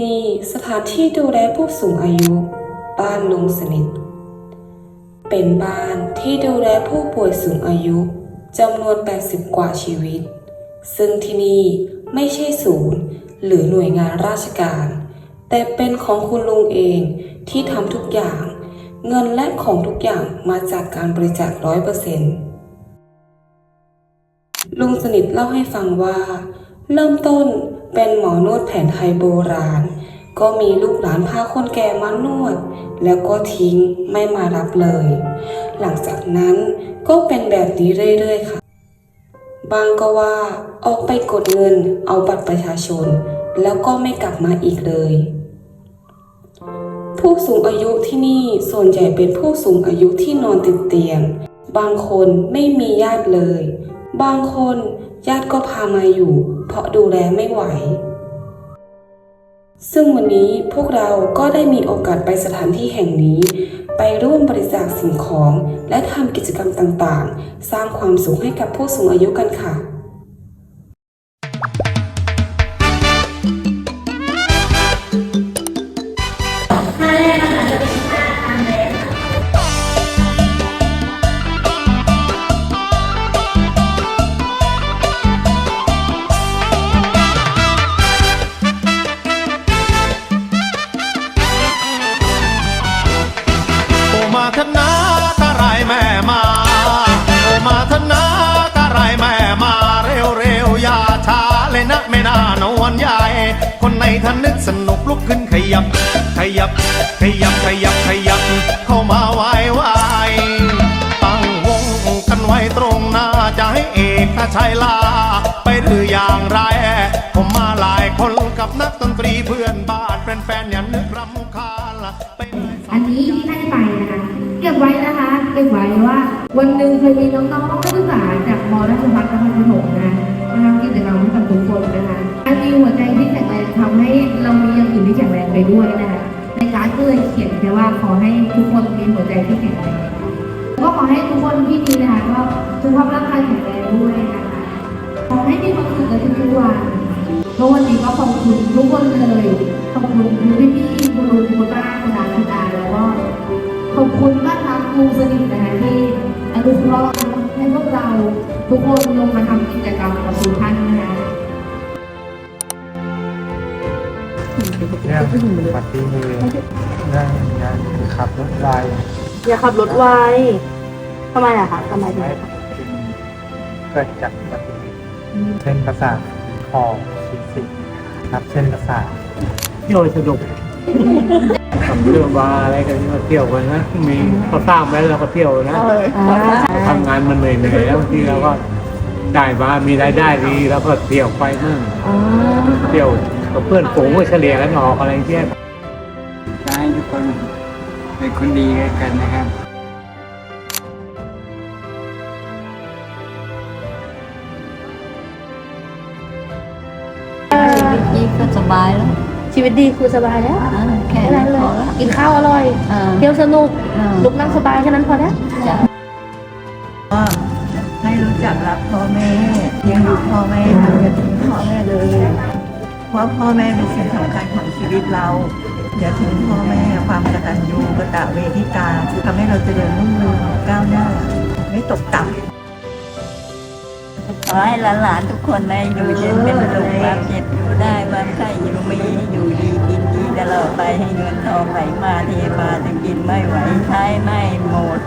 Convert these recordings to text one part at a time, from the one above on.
นี่สถานที่ดูแลผู้สูงอายุ บ้านลุงสนิท เป็นบ้านที่ดูแลผู้ป่วยสูงอายุจำนวน 80 กว่าชีวิต ซึ่งที่นี่ไม่ใช่ศูนย์ หรือหน่วยงานราชการ แต่เป็นของคุณลุงเองที่ทำทุกอย่าง เงินและของทุกอย่างมาจากการบริจาคร้อยเปอร์เซ็นต์ลุงสนิทเล่าให้ฟังว่า เริ่มต้น เป็นหมอนวดแผนไทยโบราณ ก็มีลูกหลานพาคนแก่มานวด แล้วก็ทิ้งไม่มารับเลย หลังจากนั้นก็เป็นแบบนี้เรื่อยๆค่ะ บางก็ว่าออกไปกดเงินเอาบัตรประชาชน แล้วก็ไม่กลับมาอีกเลย ผู้สูงอายุที่นี่ส่วนใหญ่เป็นผู้สูงอายุที่นอนติดเตียง บางคนไม่มีญาติเลย บางคน ญาติก็พามาอยู่ เพราะดูแลไม่ไหว ซึ่งวันนี้พวกเราก็ได้มีโอกาสไปสถานที่แห่งนี้ ไปร่วมบริจาคสิ่งของ และทำกิจกรรมต่างๆ สร้างความสุขให้กับผู้สูงอายุกันค่ะ ท่านนึกสนุกลุกขึ้นขยับ ขยับ ขยับ ขยับ ขยับ เข้ามาไหวไหวตั้งวงกันไว้ตรงหน้าจะให้เอกชัยลา ไปหรืออย่างไร ผมมาหลายคนกับนักดนตรีเพื่อนบ้านแฟนๆอย่านึกรำคาญละไปอันนี้ที่ให้ไปนะคะเก็บไว้นะคะเก็บไว้ว่า วันหนึ่งเคยมีน้องๆนักศึกษาจากมราชภัฏนครปฐมนะ มีอย่างแข็งแรงไปด้วยนะคะในการดก็เลยเขียนแค่ว่าขอให้ทุกคนมีหัวใจที่แข็งแรงก็ขอให้ทุกคนที่ดีนะคะก็สุขภาพร่างกายแข็งแรงด้วยนะคะขอให้มีความสุขในทุกๆวันก็วันนี้ก็ขอบคุณทุกคนเลย เรื่องอุบัติเหตุเรื่องงานขับรถไวอย่าขับรถไวทำไมอะคะทำไมถึงไม่เกิดจากอุบัติเหตุเส้นประสาทคอศีรษะครับเส้นประสาทเที่ยวสนุกทำเรื่องบาร์อะไรกันมาเที่ยวกันนะ มีเขาสร้างไว้แล้วก็เที่ยวนะทำงานมันเหนื่อยๆแล้วบางทีเราก็ได้มามีรายได้ดีแล้วก็เที่ยวไปมั่งเที่ยว กับเพื่อนฝูงก็เฉลี่ยกันออกอะไรเงี้ยขอให้ทุกคนเป็นคนดีกันนะครับนี่ก็สบายแล้วชีวิตดีคือสบายแล้วอ่าแค่แค่นั้นั้นนเลพอยแล้ว กินข้าวอร่อยอ่าเที่ยวสนุกอ่าลุกนั่งสบายแค่นั้นพอแล้ว จ้ะให้รู้จักรักพ่อแม่เลี้ยังดูพ่อแม่ทำอย่าทิ้งพ่อแม่เลยเพ ราะพ่อแม่เป็นสิ่งสำคัญของชีวิตเราอย่าทิ้งพ่อแม่ความกตัญญูกตเวทิตาทำให้เราเจริญรุ่งเรืองก้าวหน้า ไม่ตกต่ำขอให้หลานๆทุกคนได้อยู่เย็นเป็นสุขความเจ็บอยู่ได้ความไข้อยู่มีให้อยู่ดีกินดีตลอดไปให้เงินทองไหลมาเทมาจะกินไม่ไหวใช้ไม่หมด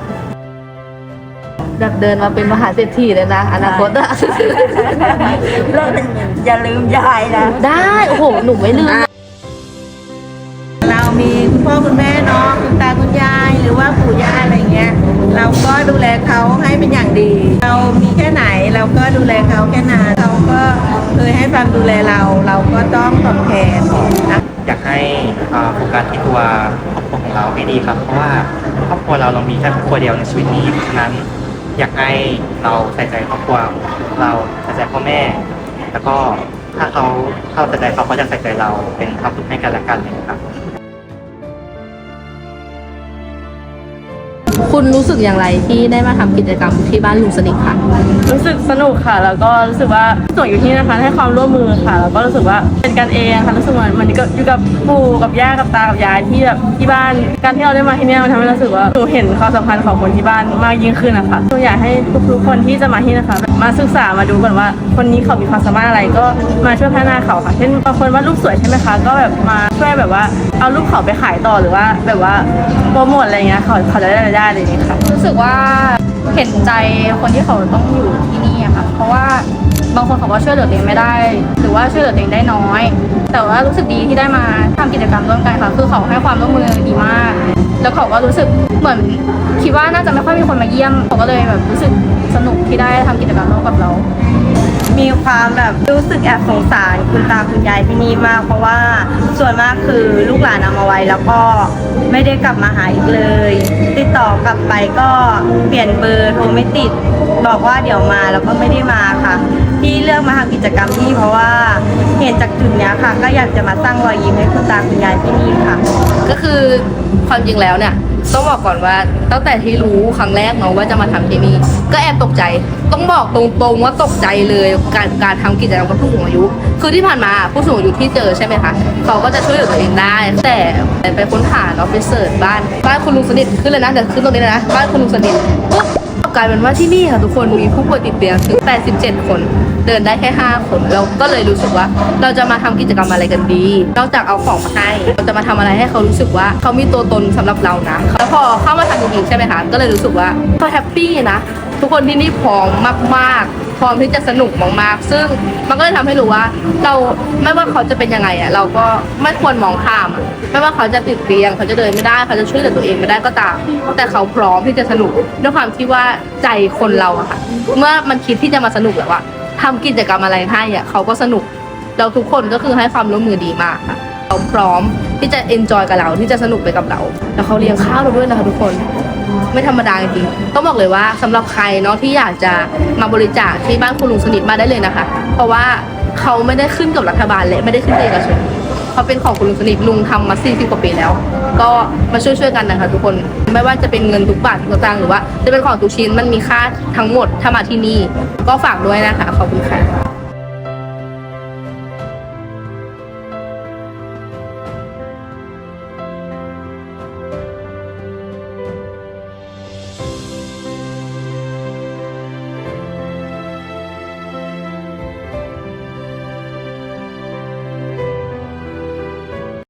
แบบเดินมาเป็นมหาเศรษฐีเลยนะอนาคตอะแล้วอย่าลืมยายนะ ได้โอ้โหหนูไม่ลืมเรามีคุณพ่อคุณแม่เนาะคุณตาคุณยายหรือว่าปู่ย่าอะไรเงี้ย เราก็ดูแลเขาให้เป็นอย่างดี เรามีแค่ไหนเราก็ดูแลเขาแค่นั้นเขาก็เคยให้ความดูแลเราเราก็ต้องตอบแทนนะอยากให้อ่าโฟกัสที่ตัวครอบครัวของเราให้ดีครับ เพราะว่าครอบครัวเราเรามีแค่ครอบครัวเดียวในชีวิตนี้เพราะฉะนั้น อยากให้เราใส่ใจครอบครัวเราใส่ใจพ่อแม่ แล้วก็ถ้าเขาเข้าใส่ใจเขาเขาจะใส่ใจเราเป็นความสุขให้กันและกันเลยครับ คุณรู้สึกอย่างไรที่ได้มาทำกิจกรรมที่บ้านลุงสนิทค่ะ รู้สึกสนุกค่ะ แล้วก็รู้สึกว่าส่วนอยู่ที่นะคะให้ความร่วมมือค่ะ แล้วก็รู้สึกว่าเป็นกันเองค่ะรู้สึกเหมือนมันก็อยู่กับปู่กับย่ากับตากับยายที่แบบที่บ้านการที่เราได้มาที่นี่มันทำให้เรารู้สึกว่าหนูเห็นความสำคัญของคนที่บ้านมากยิ่งขึ้นนะคะหนูอยากให้ทุกๆคนที่จะมาที่นะคะ มาศึกษามาดูก่อนว่า คนนี้เขามีความสามารถอะไรก็มาช่วยพัฒนาเขาค่ะเช่นบางคนวาดรูปสวยใช่ไหมคะก็แบบมาช่วยแบบว่าเอารูปเขาไปขายต่อหรือว่า แบบว่าโปรโมทอะไรเงี้ยเขาเขาจะได้รายได้อะไรอย่างเงี้ยค่ะ รู้สึกว่าเห็นใจคนที่เขาต้องอยู่ที่นี่อะค่ะ เพราะว่าบางคนเขาก็ช่วยเหลือตัวเองไม่ได้ หรือว่าช่วยเหลือตัวเองได้น้อย แต่ว่ารู้สึกดีที่ได้มาทำกิจกรรมร่วมกันค่ะ คือเขาให้ความร่วมมือดีมาก แล้วเขาก็รู้สึกเหมือนคิดว่าน่าจะไม่ค่อยมีคนมาเยี่ยมเขาก็เลยแบบรู้สึกสนุกที่ได้ทำกิจกรรมร่วมกับเรา มีความแบบรู้สึกแอบสงสารคุณตาคุณยายที่นี่มาก เพราะว่าส่วนมากคือลูกหลานเอามาไว้แล้วก็ไม่ได้กลับมาหาอีกเลย ติดต่อกลับไปก็เปลี่ยนเบอร์โทรไม่ติด บอกว่าเดี๋ยวมาแล้วก็ไม่ได้มาค่ะ ที่เลือกมาทำกิจกรรมที่เพราะว่าเห็นจากจุดเนี้ยค่ะ ก็อยากจะมาสร้างรอยยิ้มให้คุณตาคุณยายที่นี่ค่ะ ก็คือความจริงแล้วเนี่ยต้องบอกก่อนว่าตั้งแต่ที่รู้ครั้งแรกเนาะว่าจะมาทำที่นี่ก็แอบตกใจ ต้องบอกตรงๆว่าตกใจเลยการการทำกิจกรรมกับผู้สูงอายุ คือที่ผ่านมาผู้สูงอายุที่เจอใช่ไหมคะเขาก็จะช่วยเหลือตัวเองได้ แต่ไปค้นหาเนาะไปเสิร์ชบ้านบ้านคุณลุงสนิทขึ้นเลยนะเดี๋ยวขึ้นตรงนี้เลยนะบ้านคุณลุงสนิทปุ๊บ กลายเป็นว่าที่นี่ค่ะทุกคนมีผู้ป่วยติดเตียงถึง 87 คน เดินได้แค่ 5 คนเราก็เลยรู้สึกว่า เราจะมาทำกิจกรรมอะไรกันดี นอกจากเอาของมาให้เราจะมาทำอะไรให้เขารู้สึกว่าเขามีตัวตนสำหรับเรานะแล้วพอเข้ามาทำจริงๆใช่ไหมคะก็เลยรู้สึกว่าเขาแฮปปี้นะทุกคนที่นี่พร้อมมากๆ พร้อมที่จะสนุกมากๆ ซึ่งมันก็เลยทำให้รู้ว่า เราไม่ว่าเขาจะเป็นยังไงอะเราก็ไม่ควรมองข้ามอะไม่ว่าเขาจะติดเตียง เขาจะเดินไม่ได้เขาจะช่วยเหลือตัวเองไม่ได้ก็ตาม แต่เขาพร้อมที่จะสนุกด้วยความที่ว่าใจคนเราอะค่ะเมื่อมันคิดที่จะมาสนุกแล้วอะทำกิจกรรมอะไรให้อะเขาก็สนุก เราทุกคนก็คือให้ความร่วมมือดีมากค่ะเขาพร้อมที่จะเอนจอยกับเราที่จะสนุกไปกับเรา แล้วเขาเลี้ยงข้าวเราด้วยนะคะทุกคน ไม่ธรรมดาจริงๆต้องบอกเลยว่าสำหรับใครเนาะที่อยากจะมาบริจาคที่บ้านคุณลุงสนิทมาได้เลยนะคะ เพราะว่าเขาไม่ได้ขึ้นกับรัฐบาลและไม่ได้ขึ้นกับเอกชนเขาเป็นของคุณลุงสนิทลุงทำมา40กว่าปีแล้ว ก็มาช่วยๆกันนะคะทุกคนไม่ว่าจะเป็นเงินทุกบาททุกสตางค์หรือว่าจะเป็นของทุกชิ้นมันมีค่าทั้งหมดถ้ามาที่นี่ก็ฝากด้วยนะคะขอบคุณค่ะ